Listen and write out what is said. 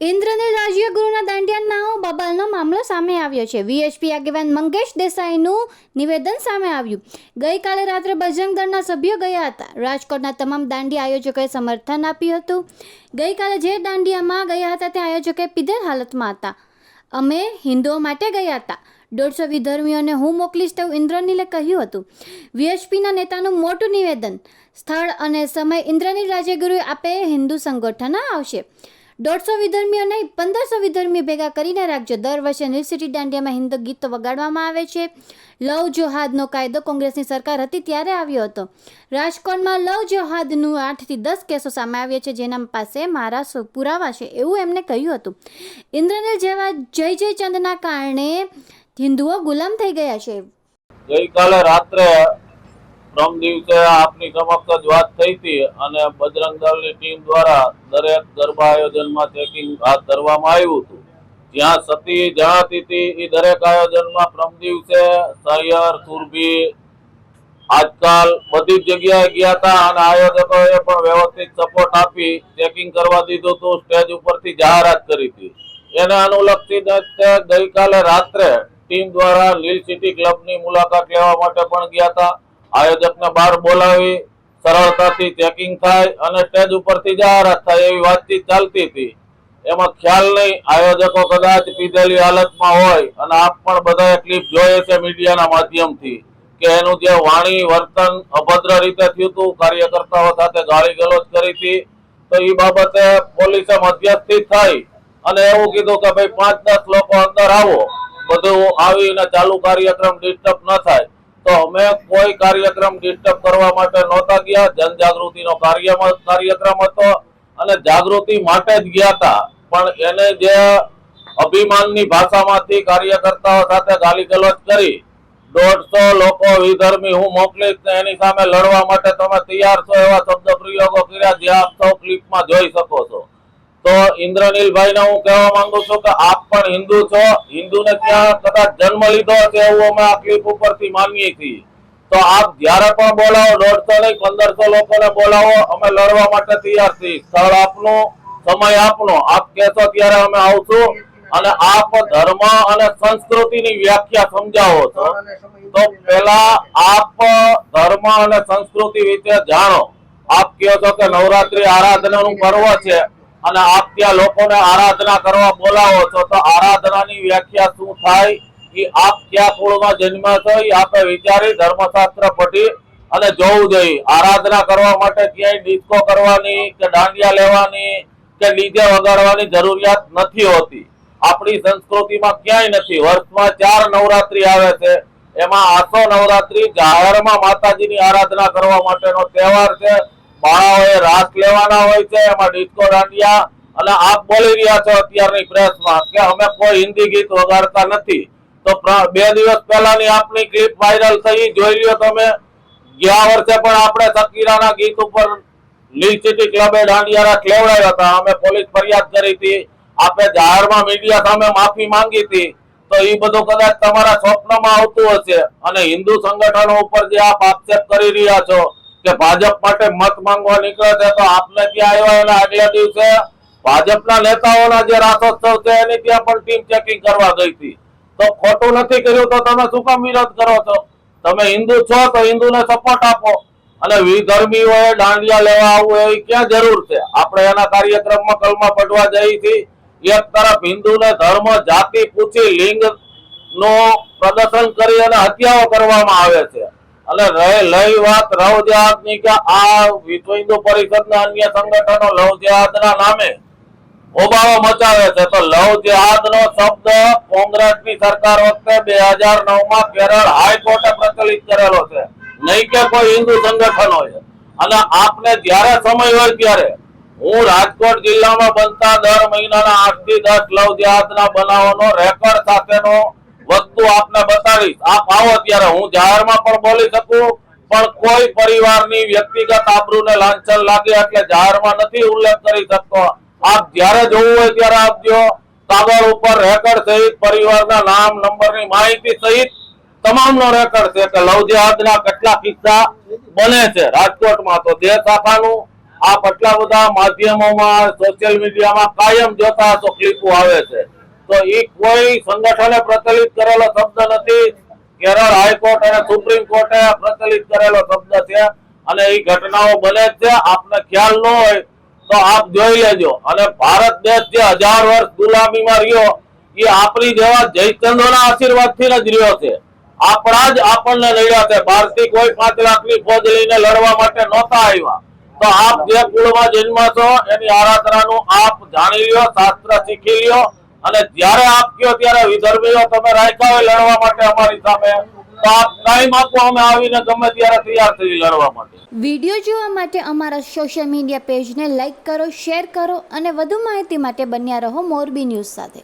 ઇન્દ્રને રાજ્ય ગુરુના દાંડિયાના બબાલનો મામલો સામે આવ્યો છે. વીએચપી આગેવાન મંગેશ દેસાઈનું નિવેદન સામે આવ્યું. ગઈકાલે રાત્રે બજરંગ દળના સભ્યો ગયા હતા. રાજકોટના તમામ દાંડિયા આયોજકોએ સમર્થન આપ્યું હતું. ગઈકાલે જે દાંડિયામાં ગયા હતા ત્યાં આયોજકે પીધેલ હાલતમાં હતા. અમે હિન્દુઓ માટે ગયા હતા. દોઢસો વિધર્મીઓને હું મોકલીશ તેવું ઇન્દ્રનીલે કહ્યું હતું. વીએચપીના નેતાનું મોટું નિવેદન, સ્થળ અને સમય ઇન્દ્રનીલ રાજ્યગુરુએ આપે હિન્દુ સંગઠન આવશે. દોઢસો વિધર્મીઓ નહીં, પંદરસો વિધર્મી ભેગા કરીને રાખજો. દર વર્ષે નિલસિટી દાંડિયામાં હિન્દુ ગીતો વગાડવામાં આવે છે. લવ જોહાદનો કાયદો કોંગ્રેસની સરકાર હતી ત્યારે આવ્યો હતો. રાજકોટમાં લવ જોહાદનું આઠથી દસ કેસો સામે આવ્યા છે. જેના પાસે મારા પુરાવા છે એવું એમને કહ્યું હતું. ઇન્દ્રનીલ જેવા જય જય ચંદના કારણે હિન્દુઓ ગુલામ થઈ ગયા છે. ગઈકાલે રાત્રે પ્રમ દિવસે આપની સમક્ષ જ વાત થઈ હતી અને બજરંગ દળની ટીમ દ્વારા દરેક ગરબા આયોજનમાં ચેકિંગ હાથ ધરવામાં આવ્યું હતું. જ્યાં સતી જણાતી હતી એ દરેક આયોજનમાં પ્રમ દિવસે સહિયર, સુરભી, આજકાલ બધી જ જગ્યાએ ગયા હતા અને આયોજકોએ પણ વ્યવસ્થિત સપોર્ટ આપી ચેકિંગ કરવા દીધું હતું સ્ટેજ ઉપરથી જાહેરાત કરી હતી. એને અનુલક્ષીને ગઈકાલે રાત્રે ટીમ દ્વારા લીલ સિટી ક્લબની મુલાકાત લેવા માટે પણ ગયા હતા. આયોજકને બહાર બોલાવી સરળતાથી ચેકિંગ થાય અને સ્ટેજ ઉપરથી જાહેરાત થાય એવી વાતચીત ચાલતી હતી. એમાં ખ્યાલ નહીં, આયોજકો કદાચ પીધેલી હાલતમાં હોય અને આપ પણ બધાએ ક્લિપ જોઈએ છે મીડિયાના માધ્યમથી કે એનું જે વાણી, વર્તન અભદ્ર રીતે થયું હતું, કાર્યકર્તાઓ સાથે ગાળી ગલોચ કરી હતી, તો એ બાબતે પોલીસે મધ્યસ્થી થઈ અને એવું કીધું કે ભાઈ પાંચ દસ લોકો અંદર આવો, બધું આવીને ચાલુ કાર્યક્રમ ડિસ્ટર્બ ન થાય. તો અમે કોઈ કાર્યક્રમ ડિસ્ટર્બ કરવા માટે નહોતા ગયા. જનજાગૃતિનો કાર્યમાં, કાર્યક્રમ હતો અને જાગૃતિ માટે જ ગયા હતા. પણ એને જે અભિમાનની ભાષામાંથી કાર્યકર્તાઓ સાથે ગાલી ગલોચ કરી, દોઢસો લોકો વિધર્મી, હું મોકલીશ એની સામે લડવા માટે તમે તૈયાર છો એવા શબ્દ પ્રયોગો કર્યા. જે આપ સૌ ક્લિપમાં જોઈ શકો છો. તો ઇન્દ્રનીલભાઈને હું કહેવા માંગુ છું કે આપ પણ હિન્દુ છો. હિન્દુને ત્યાં કદાચ જન્મ લીધો હશે એવું અમે આ ક્લિપ ઉપરથી માનીએ છીએ. તો આપ જ્યારે પણ બોલાવો, દોઢસો નહીં, પંદરસો લોકોને બોલાવો, અમે લડવા માટે તૈયાર છીએ. સ્થળ આપનું, સમય આપનો. આપ કહેશો ત્યારે અમે આવશું અને આપ ધર્મ અને સંસ્કૃતિની વ્યાખ્યા સમજાવો છો. તો પેલા આપ ધર્મ અને સંસ્કૃતિ વિશે જાણો. આપ કહો છો કે નવરાત્રી આરાધનાનું પર્વ છે. અને આપ ત્યાં લોકોને આરાધના કરવા બોલાવો છો તો આરાધનાની વ્યાખ્યા શું થાય? એ આપ ક્યાં કુળમાં જન્મ્યા છો? એ આપે વિચારી ધર્મશાસ્ત્ર પઢી અને જોવું જોઈએ. આરાધના કરવા માટે ક્યાંય ડિસ્કો કરવાની કે દાંડિયા લેવાની કે ડીજે વગાડવાની જરૂરિયાત નથી હોતી. આપણી સંસ્કૃતિમાં ક્યાંય નથી. વર્ષમાં ચાર નવરાત્રી આવે છે. એમાં આસો નવરાત્રી જાહેરમાં માતાજીની આરાધના કરવા માટેનો તહેવાર છે. બાળાઓએ રાસ લેવાના હોય છે, એમાં ડિસ્કો દાંડિયા અને આપ બોલી રહ્યા છો અત્યારની પ્રેસમાં કે અમે કોઈ હિન્દી ગીત વગાડતા નથી. તો બે દિવસ પહેલાની આપની ક્લિપ વાયરલ થઈ, જોઈ લ્યો તમે. ગયા વર્ષે પણ આપણે સકીરાના ગીત ઉપર લીલ સિટી ક્લબે દાંડિયારા ખેવડાવ્યા હતા. અમે પોલીસ ફરિયાદ કરી હતી. આપે જાહેરમાં મીડિયા સામે માફી માંગી હતી. તો એ બધું કદાચ તમારા સ્વપ્નમાં આવતું હશે. અને હિન્દુ સંગઠનો ઉપર જે આપ આક્ષેપ કરી રહ્યા છો કે ભાજપ માટે મત માંગવા નીકળે છે તો આપને ત્યાં આવ્યા એના આગલા દિવસે? ભાજપના નેતાઓના જે રાસોત્સવ છે, એની ત્યાં પણ ટીમ ચેકિંગ કરવા ગઈ હતી. તો ખોટું નથી કર્યું તો તમે શું કામ વિરોધ કરો છો? તમે હિન્દુ છો તો હિન્દુને સપોર્ટ આપો. અને વિધર્મીઓએ દાંડિયા લેવા આવવું એવી ક્યાં જરૂર છે? આપણે એના કાર્યક્રમમાં કલમા પડવા જઈ હતી. એક તરફ હિન્દુને ધર્મ, જાતિ પૂછી લિંગનું પ્રદર્શન કરી અને હત્યાઓ કરવામાં આવે છે. રહે લઈ વાત લવ જેહાદની કે આ વિશ્વ હિન્દુ પરિષદના અન્ય સંગઠનો લવ જેહાદના નામે હોબાળો મચાવે છે. તો લવ જેહાદનો શબ્દ કોંગ્રેસની સરકાર વખતે બે હજાર નવમાં કેરળ હાઈકોર્ટે પ્રચલિત કરેલો છે. નહીં કે કોઈ હિન્દુ સંગઠનો છે અને આપને જ્યારે સમય હોય ત્યારે હું રાજકોટ જિલ્લામાં બનતા દર મહિનાના આઠથી દસ લવ જેહાદના બનાવોનો રેકોર્ડ સાથેનો વસ્તુ આપને બતાવીશ. આપ આવો ત્યારે. હું જાહેરમાં પણ બોલી શકું, પણ કોઈ પરિવારની વ્યક્તિગત આબરૂને લાંછન લાગે એટલે જાહેરમાં નથી ઉલ્લેખ કરી શકતો. આપ જ્યારે જોવું હોય ત્યારે આપજો. કાગળ ઉપર રેકર્ડ સહિત પરિવારના નામ, નંબરની માહિતી સહિત તમામનો રેકર્ડ છે. કે લવ જેહાદના કેટલા કિસ્સા બને છે રાજકોટમાં તો જે શાખાનું આપ આટલા બધા માધ્યમોમાં સોશિયલ મીડિયામાં કાયમ જોતા હશો, ક્લિપો આવે છે. તો એ કોઈ સંગઠને પ્રચલિત કરેલો શબ્દ નથી. કેરળ હાઈકોર્ટ અને સુપ્રીમ કોર્ટે પ્રચલિત કરેલો શબ્દ છે. અને એ ઘટનાઓ બને છે. આપને ખ્યાલ ન હોય તો આપ જોઈ લેજો. અને ભારત દેશ જે હજાર વર્ષ ગુલામીમાં રહ્યો એ આપણી જેવા જયચંદ્રના આશીર્વાદથી જ રહ્યો છે. આપણા જ આપણને લડ્યા છે. બહારથી કોઈ પાંચ લાખની ફોજ લઈને લડવા માટે નહોતા આવ્યા. તો આપ જે કુળમાં જન્મ છો, એની આરાધનાનું આપ જાણી લ્યો, શાસ્ત્ર શીખી લ્યો. અને જ્યારે આપ કયો ત્યારે વિધર્મીઓ તમે રાખ્યા હોય લડવા માટે અમારી સામે, તો જોવા માટે અમારા સોશિયલ મીડિયા પેજને લાઇક કરો, શેર કરો અને વધુ માહિતી માટે બન્યા રહો મોરબી ન્યૂઝ સાથે.